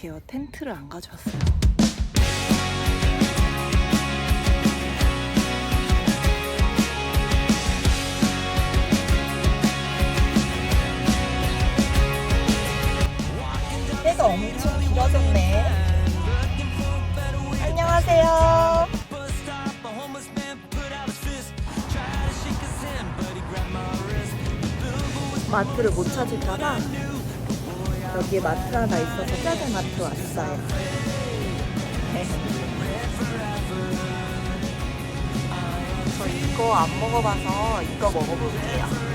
어떡해요. 텐트를 안 가져왔어요. 해가 엄청 길어졌네. 안녕하세요. 마트를 못 찾을까봐 여기에 마트 하나 있어서 작은 마트 왔어요. 네. 저 이거 안 먹어봐서 이거 먹어볼게요.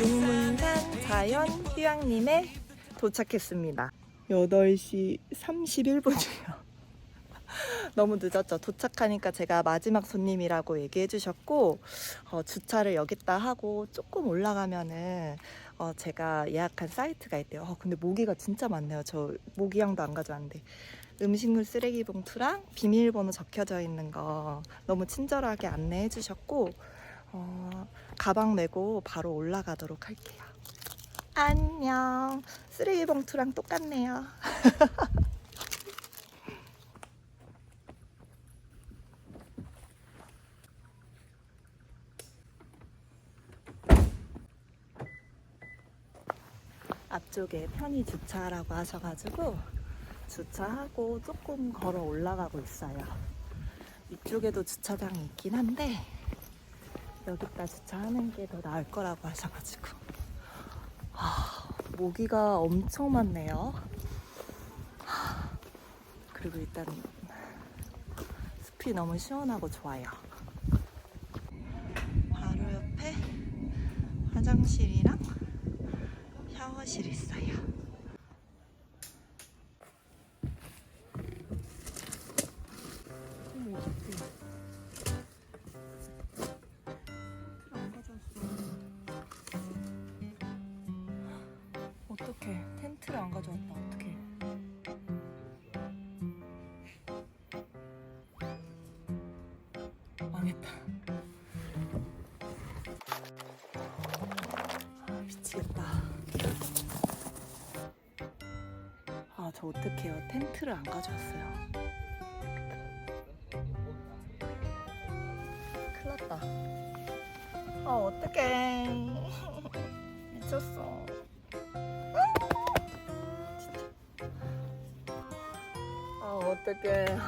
용문산 자연 휴양림에 도착했습니다. 8시 31분이에요. 너무 늦었죠. 도착하니까 제가 마지막 손님이라고 얘기해 주셨고, 어, 주차를 여기다 하고 조금 올라가면은, 어, 제가 예약한 사이트가 있대요. 어, 근데 모기가 진짜 많네요. 저 모기향도 안 가져왔는데. 음식물 쓰레기 봉투랑 비밀번호 적혀져 있는 거 너무 친절하게 안내해 주셨고, 어, 가방 메고 바로 올라가도록 할게요. 안녕. 쓰레기 봉투랑 똑같네요. 앞쪽에 편의 주차라고 하셔가지고 주차하고 조금 걸어 올라가고 있어요. 이쪽에도 주차장이 있긴 한데 여기다 주차하는 게 더 나을 거라고 하셔가지고 아, 모기가 엄청 많네요. 하, 그리고 일단 숲이 너무 시원하고 좋아요. 바로 옆에 화장실이랑 샤워실 있어요. 텐트를 안 가져왔어요. 큰일 났다. 아, 어떡해. 미쳤어. 진짜. 아, 어떡해.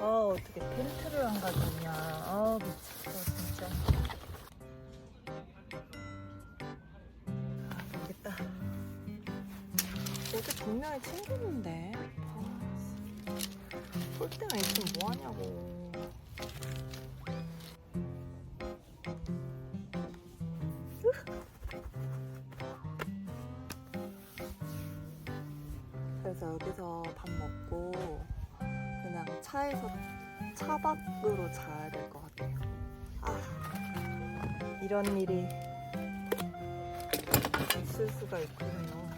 아, 어떡해. 텐트를 안 가져오냐. 아, 미쳤어, 진짜. 분명히 챙겼는데. 아, 볼 때가 있으면 뭐 하냐고. 그래서 여기서 밥 먹고 그냥 차에서 차박으로 자야 될 것 같아요. 아, 이런 일이 있을 수가 있군요.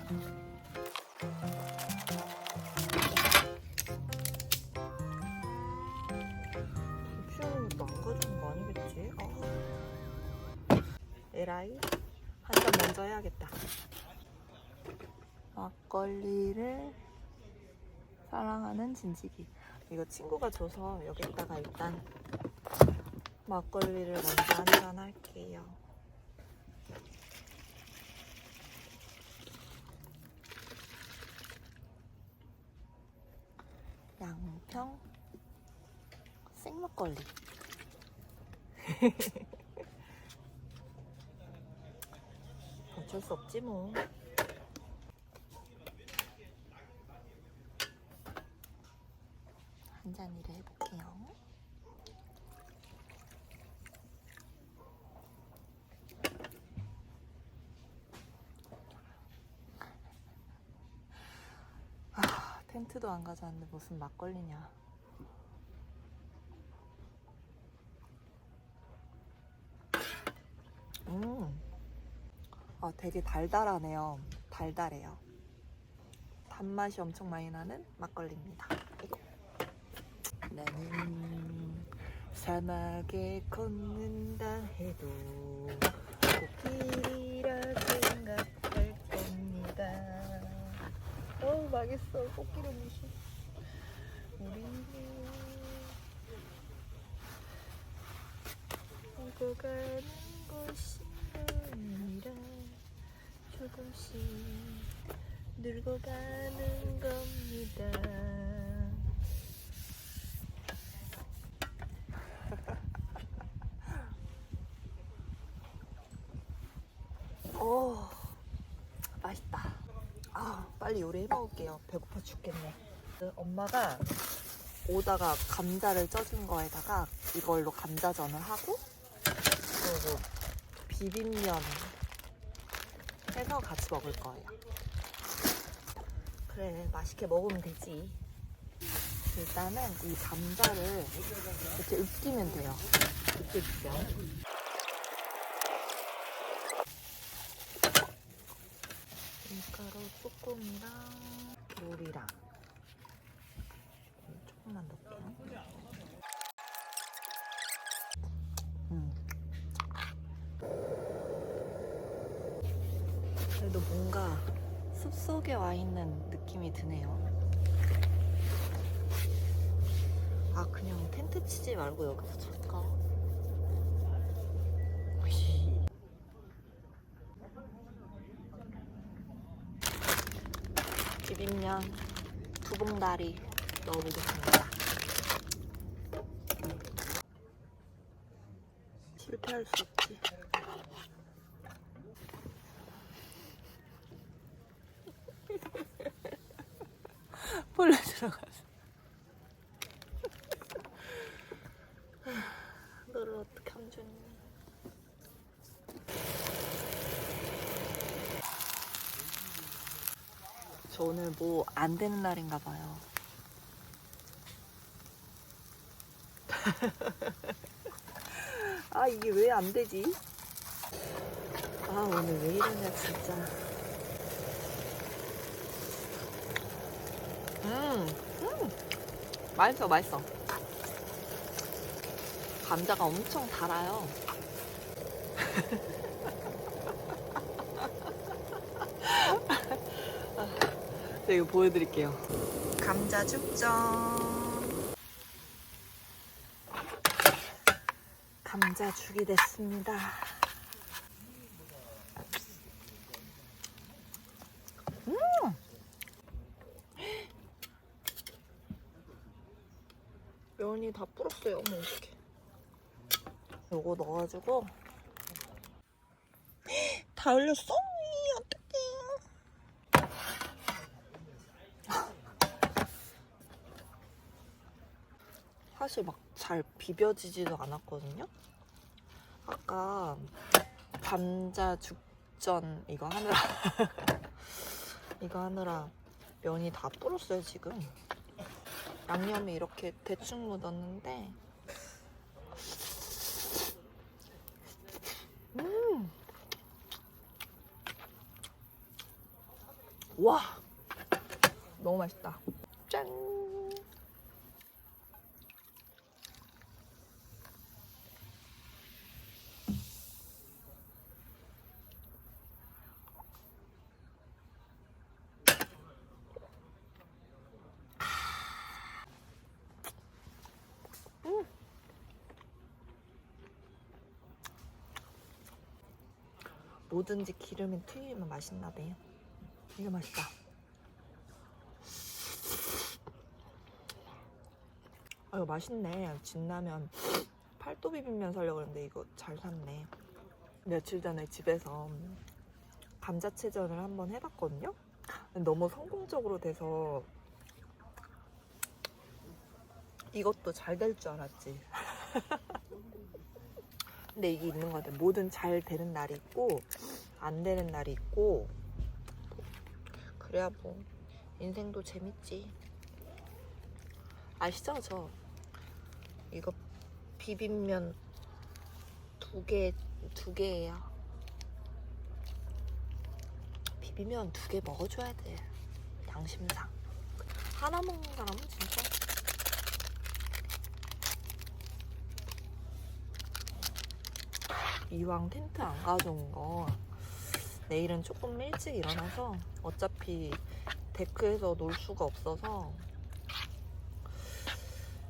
에라이 한 잔 먼저 해야겠다. 막걸리를 사랑하는 진지기. 이거 친구가 줘서 여기다가 일단 막걸리를 먼저 한 잔 할게요. 양평 생막걸리. 어쩔 수 없지 뭐. 한 잔이를 해볼게요. 아, 텐트도 안 가져왔는데 무슨 막걸리냐. 음. 아, 되게 달달하네요. 달달해요. 단맛이 엄청 많이 나는 막걸리입니다. 이거. 나는 사막에 걷는다 해도 꽃길이라 생각할 겁니다. 어우 망했어 꽃길을 무시. 우리는 오고 가는 곳이 아니라 조금씩 늘고 가는 겁니다. 오, 맛있다. 아, 빨리 요리해 먹을게요. 배고파 죽겠네. 그 엄마가 오다가 감자를 쪄준 거에다가 이걸로 감자전을 하고 그리고 비빔면 해서 같이 먹을 거예요. 그래, 맛있게 먹으면 되지. 일단은 이 감자를 이렇게 으깨면 돼요. 으깨주세요. 밀가루 조금이랑 물이랑 조금만 넣을게요. 음. 그래도 뭔가 숲속에 와 있는 느낌이 드네요. 아 그냥 텐트 치지 말고 여기서 잘까? 비빔면 두 봉다리 넣어보겠습니다. 실패할 수 없지. 벌레 들어가서. 너를 어떻게 하면 좋니? 저 오늘 뭐 안 되는 날인가 봐요. 아 이게 왜 안 되지? 아 오늘 왜 이러냐 진짜. 음, 음, 맛있어 맛있어. 감자가 엄청 달아요. 네, 이거 보여드릴게요. 감자 죽전. 감자 죽이 됐습니다. 음! 면이 다 불었어요. 어머, 어떡해. 요거 넣어가지고. 다 흘렸어? 이, 어떡해. 사실 막 잘 비벼지지도 않았거든요. 아까 감자 죽전 이거 하느라 이거 하느라 면이 다 불었어요 지금. 양념이 이렇게 대충 묻었는데 음. 와 너무 맛있다. 짠. 뭐든지 기름이 튀기면 맛있나 봐요. 이게 맛있다. 아 이거 맛있네. 진라면 팔도 비빔면 사려고 했는데 이거 잘 샀네. 며칠 전에 집에서 감자채전을 한번 해봤거든요. 너무 성공적으로 돼서 이것도 잘 될 줄 알았지. 근데 이게 있는 것 같아요. 뭐든 잘 되는 날이 있고 안 되는 날이 있고 그래야 뭐 인생도 재밌지. 아시죠? 저 이거 비빔면 두 개, 두 개예요. 비빔면 두 개 먹어줘야 돼. 양심상. 하나 먹는 사람은 진짜 이왕 텐트 안 가져온 거 내일은 조금 일찍 일어나서 어차피 데크에서 놀 수가 없어서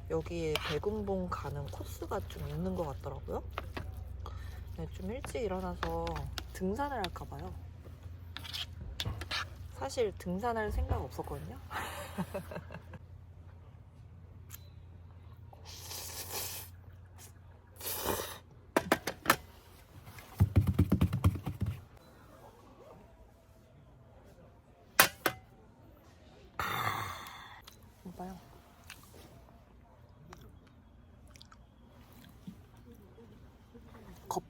여기에 대금봉 가는 코스가 좀 있는 것 같더라고요. 네, 좀 일찍 일어나서 등산을 할까 봐요. 사실 등산할 생각 없었거든요.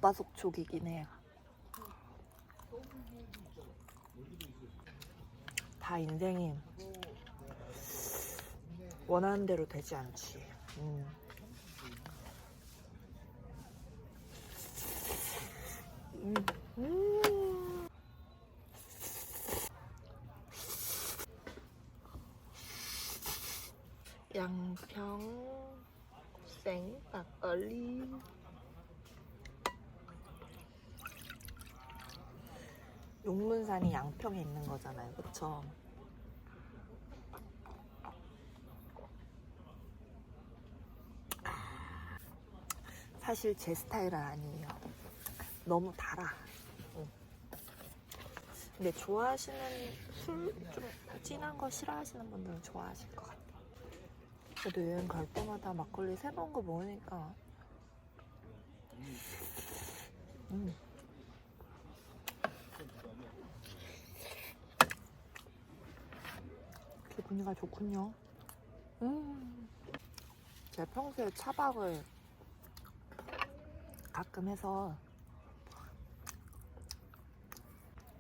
겉바속 촉이긴 해요. 다 인생이 원하는 대로 되지 않지. 음. 음. 음. 양평 생 막걸리 용문산이 양평에 있는 거잖아요 그쵸? 사실 제 스타일은 아니에요 너무 달아 응. 근데 좋아하시는 술 좀 진한 거 싫어하시는 분들은 좋아하실 것 같아요 저도 여행 갈 때마다 막걸리 새로운 거 먹으니까 음. 기분이가 좋군요. 음. 제가 평소에 차박을 가끔 해서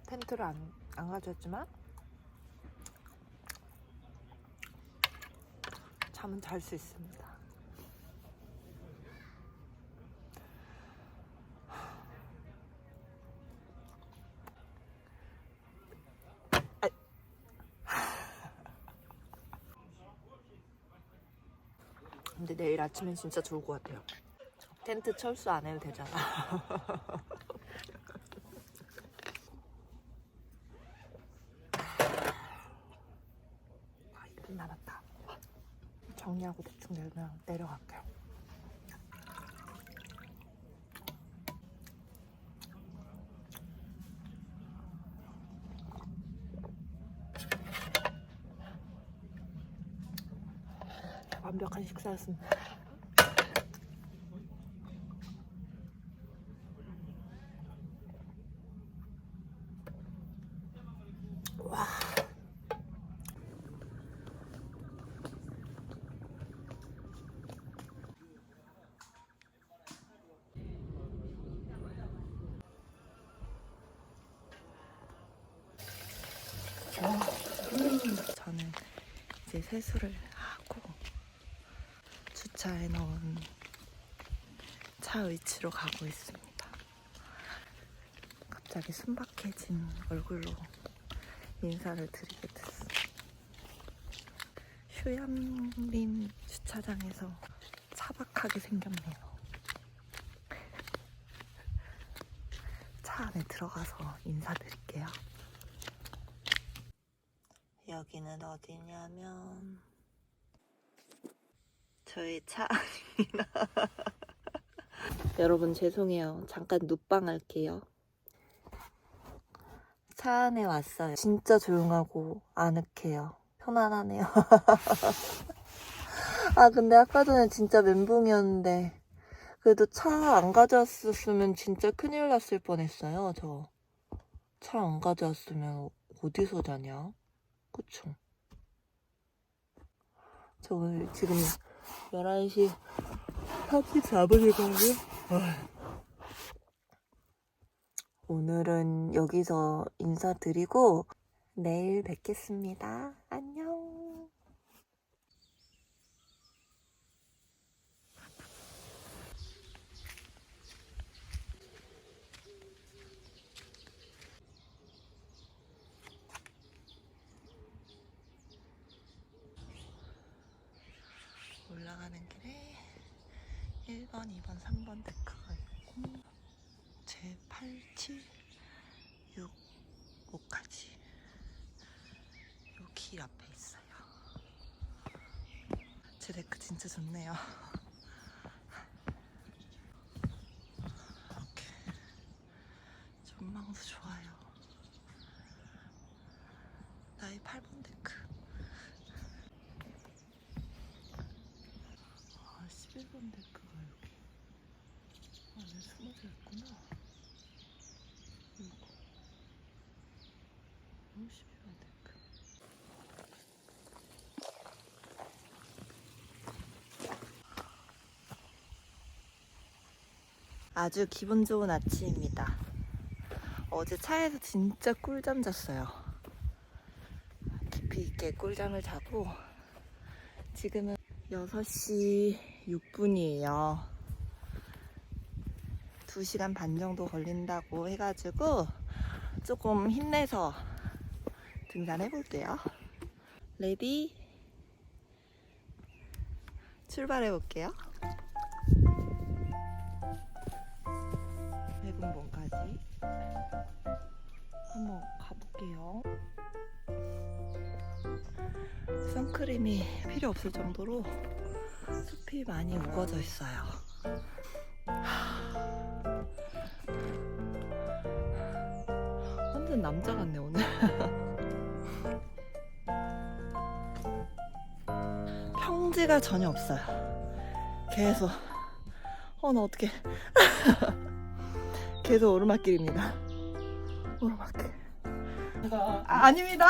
텐트를 안, 안 가져왔지만 잠은 잘 수 있습니다. 내일 아침엔 진짜 좋을 것 같아요. 텐트 철수 안 해도 되잖아. 아, 1분 남았다. 정리하고 대충 내면 내려갈게요. 완벽한 식사였습니다. 와. 저는 이제 세수를 하고 주차해 놓은 차 위치로 가고 있습니다. 갑자기 순박해진 얼굴로 인사를 드리게 됐습니다. 휴양림 주차장에서 차박하게 생겼네요. 차 안에 들어가서 인사드릴게요. 여기는 어디냐면 저의 차 아닙니다. 여러분 죄송해요. 잠깐 눕방 할게요. 차 안에 왔어요. 진짜 조용하고 아늑해요. 편안하네요. 아 근데 아까 전에 진짜 멘붕이었는데 그래도 차 안 가져왔었으면 진짜 큰일 났을 뻔했어요. 저 차 안 가져왔으면 어디서 자냐? 그쵸? 저 지금 11시 34분이거든요. 오늘은 여기서 인사드리고 내일 뵙겠습니다. 안녕. 올라가는 길에 1번, 2번, 3번 데크가 있고 7, 6, 5까지 요 길 앞에 있어요. 제 데크 진짜 좋네요. 이렇게 전망도 좋아요. 나의 8번 데크. 아, 11번 데크가 여기 안에 숨어져 있구나. 이거. 어, 11번 데크. 아주 기분 좋은 아침입니다. 어제 차에서 진짜 꿀잠 잤어요. 깊이 있게 꿀잠을 자고 지금은 6시 6분이에요. 2시간 반 정도 걸린다고 해가지고 조금 힘내서 등산해 볼게요. 레디 출발해 볼게요. 가볼게요. 선크림이 필요 없을 정도로 숲이 많이 우거져 있어요. 완전 남자 같네 오늘. 평지가 전혀 없어요. 계속 어 나 어떻게 계속 오르막길입니다. 오르막길. 아, 아닙니다.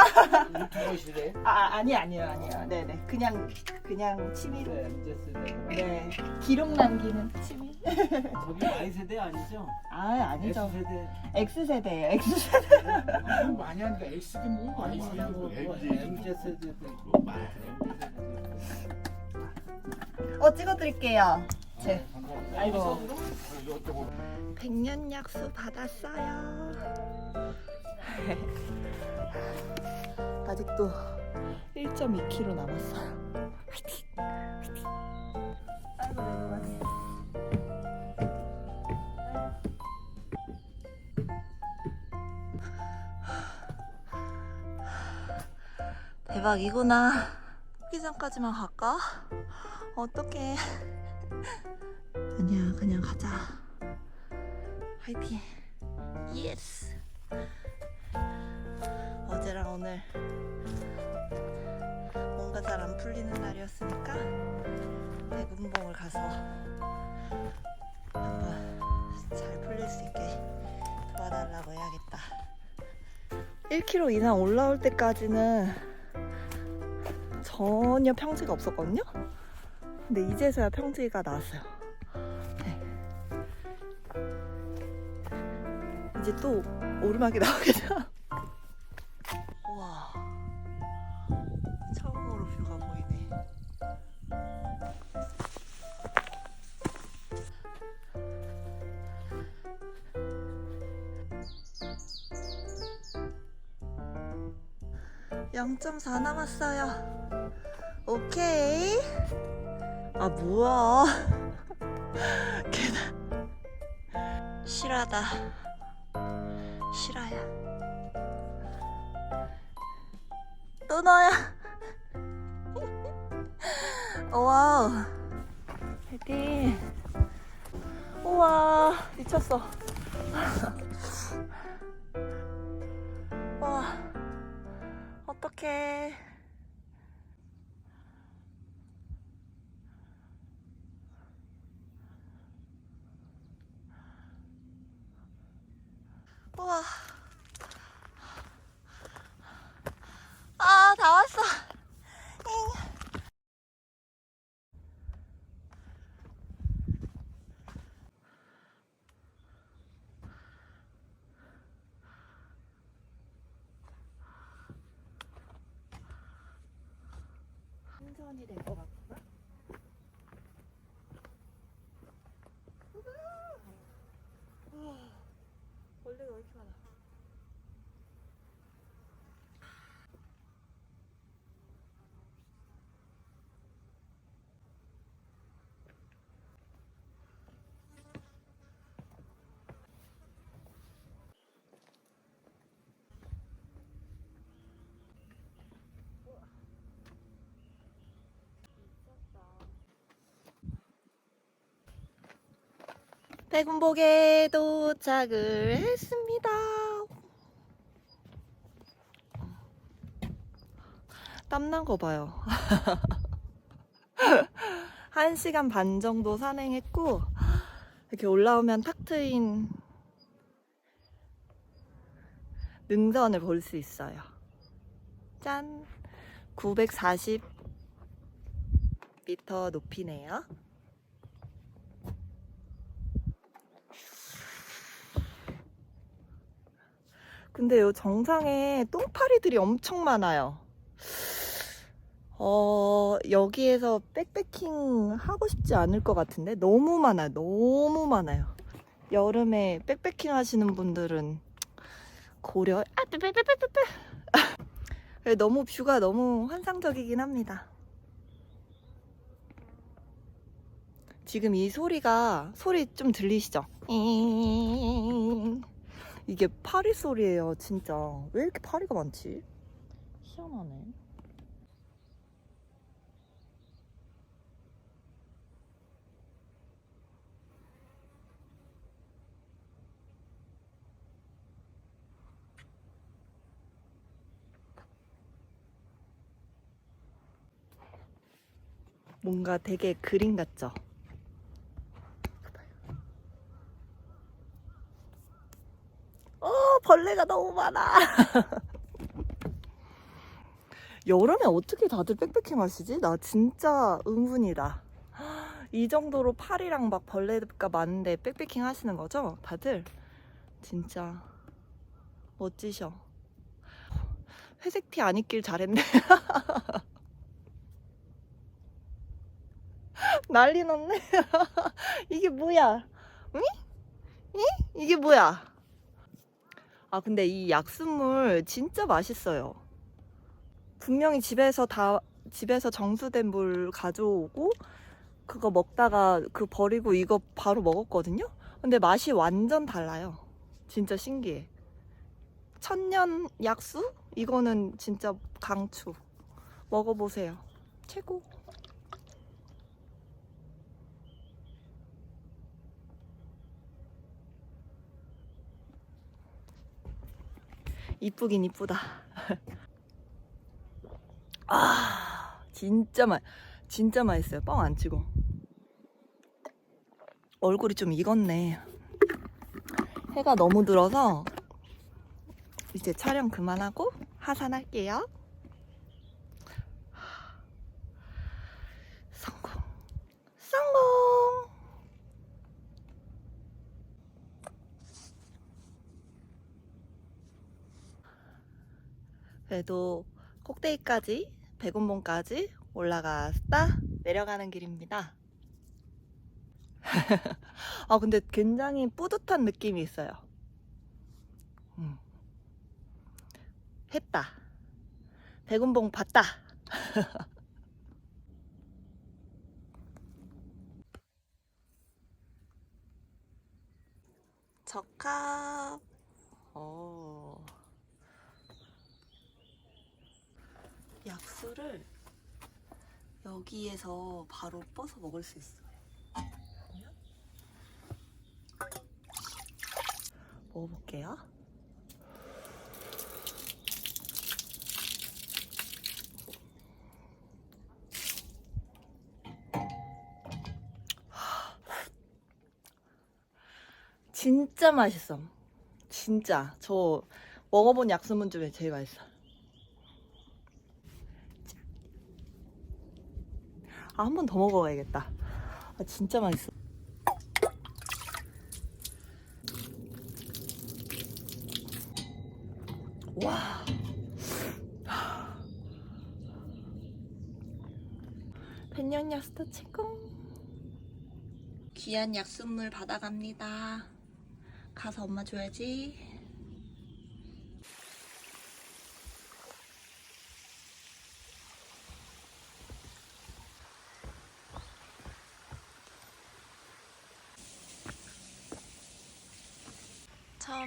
유튜버시래? 아 아니 아니요 아니요. 네네 그냥 그냥 취미로. 네. 네 기록 남기는 취미. 저기 Y 세대 아니죠? 아 아니죠. S 세대. X 세대예요. X 세대. 너무 많이 하니까 X도 뭐 많이 뭐 MG MZ 세대도 있고 많이 어 찍어드릴게요. 제 아이고. 백년 약수 받았어요. 아직도 1.2km 남았어요. 대박이구나. 기장까지만 갈까? 어떡해. 아니야, 그냥 가자. 화이팅! 예스! 어제랑 오늘 뭔가 잘 안 풀리는 날이었으니까 대군봉을 가서 한번 잘 풀릴 수 있게 도와달라고 해야겠다. 1km 이상 올라올 때까지는 전혀 평지가 없었거든요? 근데 이제서야 평지가 나왔어요. 네. 이제 또 오르막이 나오겠죠? (0.4) 남았어요. 오케이. 아 뭐야. 계단 실하다 우와 아, 다 왔어. 잉. 한전이 될 것 같구나. 우와. 벌레가 왜 이렇게 많아? 백운복에 도착을 했습니다. 땀난 거 봐요. 한 시간 반 정도 산행했고, 이렇게 올라오면 탁 트인 능선을 볼 수 있어요. 짠! 940m 높이네요. 근데 요 정상에 똥파리들이 엄청 많아요. 어, 여기에서 백패킹 하고 싶지 않을 것 같은데? 너무 많아요. 너무 많아요. 여름에 백패킹 하시는 분들은 고려, 아, 빼빼빼빼빼. 너무 뷰가 너무 환상적이긴 합니다. 지금 이 소리가, 소리 좀 들리시죠? 이게 파리 소리예요, 진짜. 왜 이렇게 파리가 많지? 희한하네. 뭔가 되게 그림 같죠? 어, 벌레가 너무 많아. 여름에 어떻게 다들 백패킹 하시지? 나 진짜 의문이다. 이 정도로 파리랑 막 벌레가 많은데 백패킹 하시는 거죠? 다들? 진짜 멋지셔. 회색 티 안 입길 잘했네. 난리 났네. 이게 뭐야? 응? 응? 이게 뭐야? 아, 근데 이 약수물 진짜 맛있어요. 분명히 집에서 다, 집에서 정수된 물 가져오고, 그거 먹다가 그 버리고 이거 바로 먹었거든요? 근데 맛이 완전 달라요. 진짜 신기해. 천년 약수? 이거는 진짜 강추. 먹어보세요. 최고. 이쁘긴 이쁘다. 아, 진짜 맛, 진짜 맛있어요. 뻥 안 치고. 얼굴이 좀 익었네. 해가 너무 들어서 이제 촬영 그만하고 하산할게요. 성공. 성공. 그래도 꼭대기까지 백운봉까지 올라갔다 내려가는 길입니다. 아 근데 굉장히 뿌듯한 느낌이 있어요. 음. 했다. 백운봉 봤다. 적합. 어. 약수를 여기에서 바로 뻗어 먹을 수 있어요. 먹어볼게요. 진짜 맛있어. 진짜 저 먹어본 약수문 중에 제일 맛있어. 아, 한 번 더 먹어야겠다. 아, 진짜 맛있어. 와. 펜년 약수도 최고. 귀한 약수물 받아갑니다. 가서 엄마 줘야지.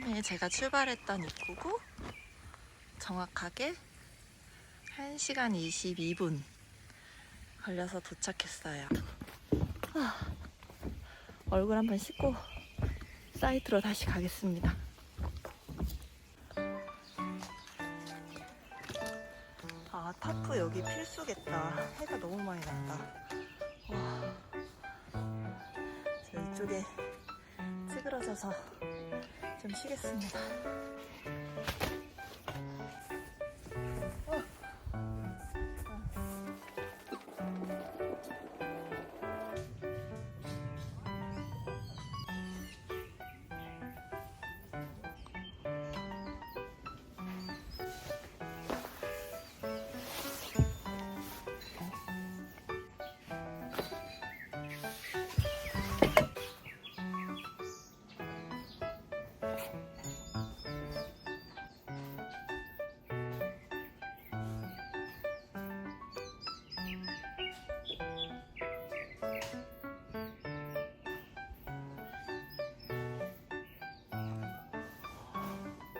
처음에 제가 출발했던 입구고 정확하게 1시간 22분 걸려서 도착했어요. 아, 얼굴 한번 씻고 사이트로 다시 가겠습니다. 아, 타프 여기 필수겠다. 해가 너무 많이 난다. 와. 저 이쪽에 찌그러져서 좀 쉬겠습니다.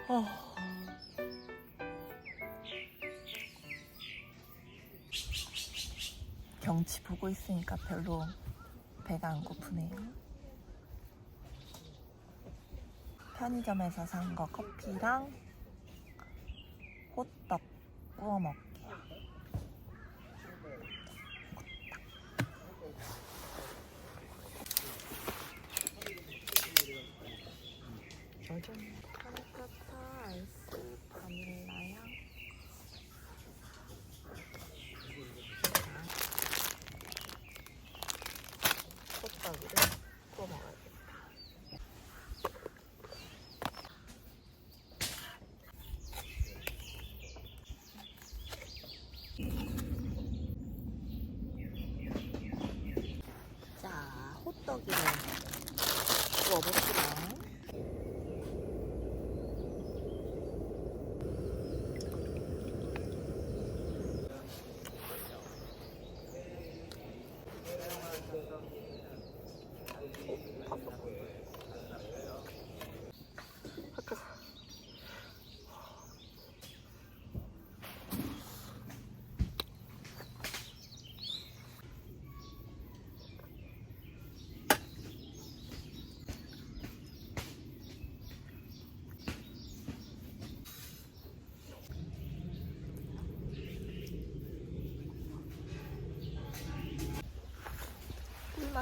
어. 경치 보고 있으니까 별로 배가 안 고프네요. 편의점에서 산 거 커피랑 호떡 구워 먹게 요. 짜잔. 카라카타 아이스 바닐라향. 호떡이를 구워 먹어야겠다. 자, 호떡이를 구워봅시다. Thank you.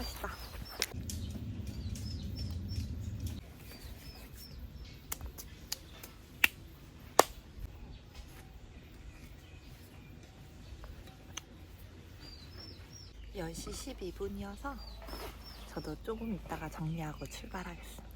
맛이다. 열시 12분이어서 저도 조금 있다가 정리하고 출발하겠습니다.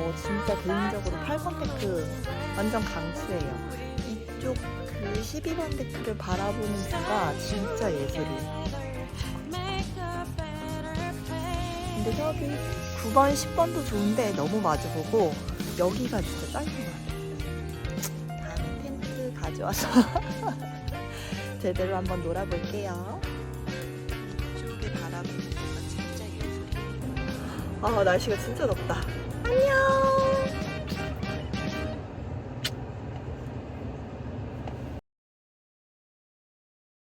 저 진짜 개인적으로 8번 데크 완전 강추해요. 이쪽 그 12번 데크를 바라보는 뷰가 진짜 예술이에요. 근데 저기 9번, 10번도 좋은데 너무 마주보고 여기가 진짜 같아요. 다음에 텐트 가져와서 제대로 한번 놀아볼게요. 이쪽에 바라보는 데가 진짜 예술이에요. 아, 날씨가 진짜 덥다.